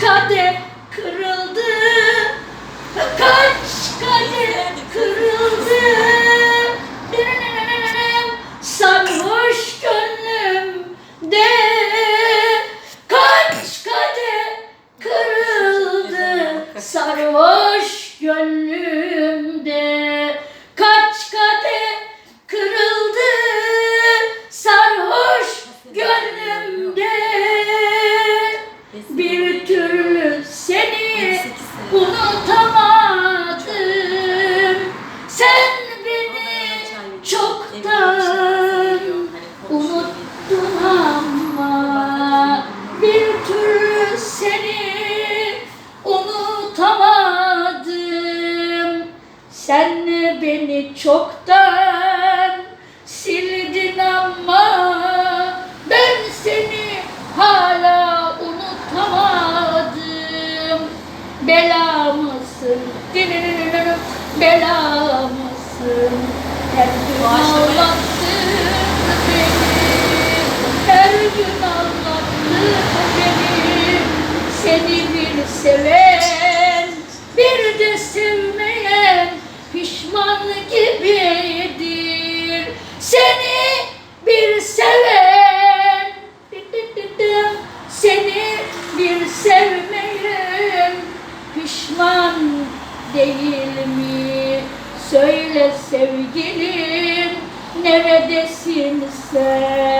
kadeh kırıldı. Kaç kadeh kırıldı. Sarhoş gönlümde. Kaç kadeh kırıldı. Sarhoş unutamadım. Sen beni çoktan unuttun ama Bir türlü seni unutamadım. Sen beni çoktan Bela mısın? Bela mısın? Her gün ağlattın beni. Her gün ağlattın beni. Seni bir seven Bir de sevmeyen Pişman gibidir. Seni bir seven Seni bir sevmeyen Pişman değil mi? Söyle sevgilim Neredesin sen?